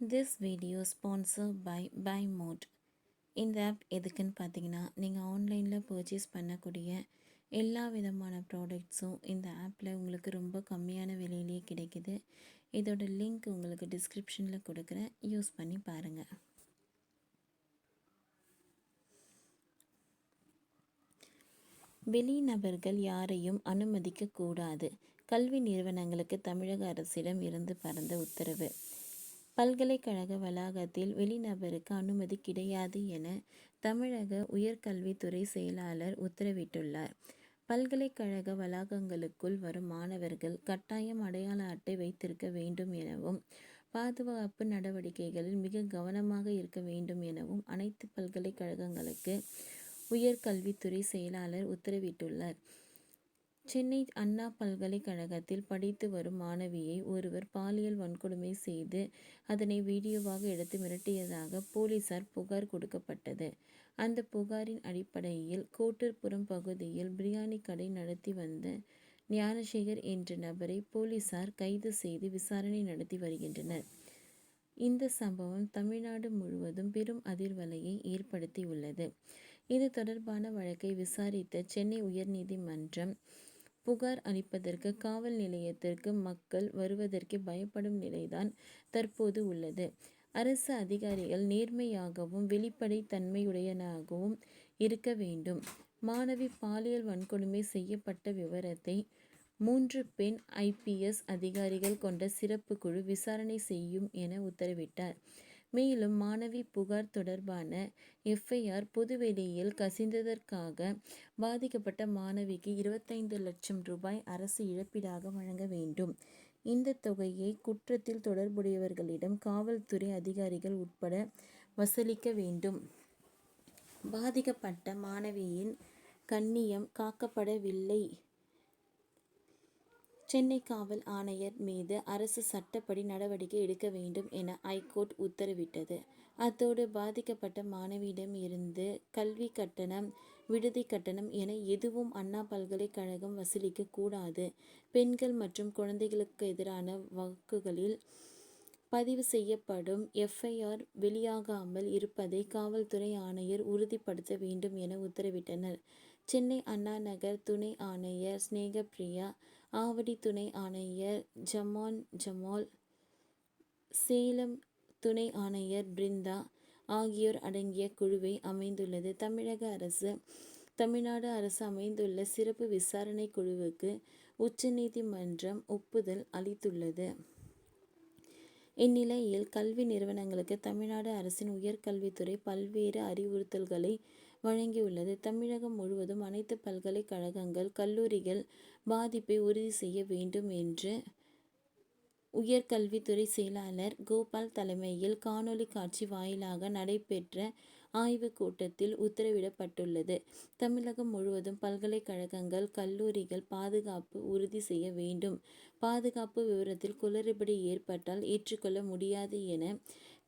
This video sponsor by by mod இந்த app எதுக்குன்னு பார்த்தீங்கன்னா நீங்கள் ஆன்லைனில் பர்ச்சேஸ் பண்ணக்கூடிய எல்லா விதமான ப்ராடக்ட்ஸும் இந்த ஆப்பில் உங்களுக்கு ரொம்ப கம்மியான விலையிலேயே கிடைக்குது. இதோட லிங்க் உங்களுக்கு டிஸ்கிரிப்ஷனில் கொடுக்குறேன். யூஸ் பண்ணி பாருங்கள் வெளிநபர்கள் யாரையும் அனுமதிக்கக்கூடாது. கல்வி நிறுவனங்களுக்கு தமிழக அரசிடம் இருந்து பறந்த உத்தரவு. பல்கலைக்கழக வளாகத்தில் வெளிநபருக்கு அனுமதி கிடையாது என தமிழக உயர்கல்வித்துறை செயலாளர் உத்தரவிட்டுள்ளார். பல்கலைக்கழக வளாகங்களுக்குள் வரும் மாணவர்கள் கட்டாயம் அடையாள அட்டை வைத்திருக்க வேண்டும் எனவும், பாதுகாப்பு நடவடிக்கைகளில் மிக கவனமாக இருக்க வேண்டும் எனவும் அனைத்து பல்கலைக்கழகங்களுக்கு உயர்கல்வித்துறை செயலாளர் உத்தரவிட்டுள்ளார். சென்னை அண்ணா பல்கலைக்கழகத்தில் படித்து வரும் மாணவியை ஒருவர் பாலியல் வன்கொடுமை செய்து அதனை வீடியோவாக எடுத்து மிரட்டியதாக போலீசார் புகார் கொடுக்கப்பட்டது. அந்த புகாரின் அடிப்படையில் கோட்டூர்புரம் பகுதியில் பிரியாணி கடை நடத்தி வந்த ஞானசேகர் என்ற நபரை போலீசார் கைது செய்து விசாரணை நடத்தி வருகின்றனர். இந்த சம்பவம் தமிழ்நாடு முழுவதும் பெரும் அதிர்வலையை ஏற்படுத்தியுள்ளது. இது தொடர்பான வழக்கை விசாரித்த சென்னை உயர்நீதிமன்றம் புகார் அளிப்பதற்கு காவல் நிலையத்திற்கு மக்கள் வருவதற்கே பயப்படும் நிலைதான் தற்போது உள்ளது. அரசு அதிகாரிகள் நேர்மையாகவும் வெளிப்படைத்தன்மையுடையனாகவும் இருக்க வேண்டும். மாணவி பாலியல் வன்கொடுமை செய்யப்பட்ட விவரத்தை மூன்று பெண் ஐபிஎஸ் அதிகாரிகள் கொண்ட சிறப்பு குழு விசாரணை செய்யும் என உத்தரவிட்டார். மேலும் மாணவி புகார் தொடர்பான எஃப்ஐஆர் பொதுவெளியில் கசிந்ததற்காக பாதிக்கப்பட்ட மாணவிக்கு இருபத்தைந்து லட்சம் ரூபாய் அரசு இழப்பீடாக வழங்க வேண்டும். இந்த தொகையை குற்றத்தில் தொடர்புடையவர்களிடம் காவல்துறை அதிகாரிகள் உட்பட வசூலிக்க வேண்டும். பாதிக்கப்பட்ட மாணவியின் கண்ணியம் காக்கப்படவில்லை. சென்னை காவல் ஆணையர் மீது அரசு சட்டப்படி நடவடிக்கை எடுக்க வேண்டும் என ஐகோர்ட் உத்தரவிட்டது. அத்தோடு பாதிக்கப்பட்ட மாணவியிடம் இருந்து கல்வி கட்டணம், விடுதி கட்டணம் என எதுவும் அண்ணா பல்கலைக்கழகம் வசூலிக்க கூடாது. பெண்கள் மற்றும் குழந்தைகளுக்கு எதிரான வழக்குகளில் பதிவு செய்யப்படும் எஃப்ஐஆர் வெளியாகாமல் இருப்பதை காவல்துறை ஆணையர் உறுதிப்படுத்த வேண்டும் என உத்தரவிட்டனர். சென்னை அண்ணா நகர் துணை ஆணையர் ஸ்னேகப்பிரியா ஆவடி துணை ஆணையர் ஜமான் ஜமால், சேலம் துணை ஆணையர் பிருந்தா ஆகியோர் அடங்கிய குழுவை அமைந்துள்ளது தமிழக அரசு. தமிழ்நாடு அரசு அமைந்துள்ள சிறப்பு விசாரணை குழுவுக்கு உச்சநீதிமன்றம் ஒப்புதல் அளித்துள்ளது. இந்நிலையில் கல்வி நிறுவனங்களுக்கு தமிழ்நாடு அரசின் உயர்கல்வித்துறை பல்வேறு அறிவுறுத்தல்களை வழங்கியுள்ளது. தமிழகம் முழுவதும் அனைத்து பல்கலைக்கழகங்கள், கல்லூரிகள் பாதிப்பை உறுதி செய்ய வேண்டும் என்று உயர்கல்வித்துறை செயலாளர் கோபால் தலைமையில் காணொலி காட்சி வாயிலாக நடைபெற்ற ஆய்வுக் கூட்டத்தில் உத்தரவிடப்பட்டுள்ளது. தமிழகம் முழுவதும் பல்கலைக்கழகங்கள், கல்லூரிகள் பாதுகாப்பு உறுதி செய்ய வேண்டும். பாதுகாப்பு விவரத்தில் குளறுபடி ஏற்பட்டால் ஏற்றுக்கொள்ள முடியாது என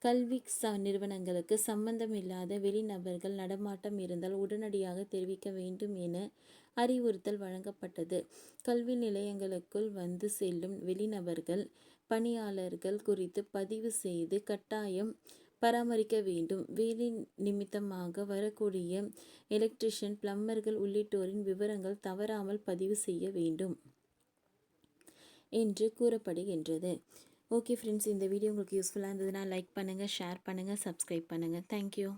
கல்வி நிறுவனங்களுக்கு சம்பந்தமில்லாத வெளிநபர்கள் நடமாட்டம் இருந்தால் உடனடியாக தெரிவிக்க வேண்டும் என அறிவுறுத்தல் வழங்கப்பட்டது. கல்வி நிலையங்களுக்குள் வந்து செல்லும் வெளிநபர்கள், பணியாளர்கள் குறித்து பதிவு செய்து கட்டாயம் பராமரிக்க வேண்டும். வேலை நிமித்தமாக வரக்கூடிய எலக்ட்ரிஷியன் பிளம்பர்கள் உள்ளிட்டோரின் விவரங்கள் தவறாமல் பதிவு செய்ய வேண்டும் என்று கூறப்படுகின்றது. ஓகே ஃப்ரெண்ட்ஸ் இந்த வீடியோ உங்களுக்கு யூஸ்ஃபுல்லாக இருந்ததுன்னா லைக் பண்ணுங்கள், ஷேர் பண்ணுங்கள், சப்ஸ்கிரைப் பண்ணுங்கள். தேங்க்யூ.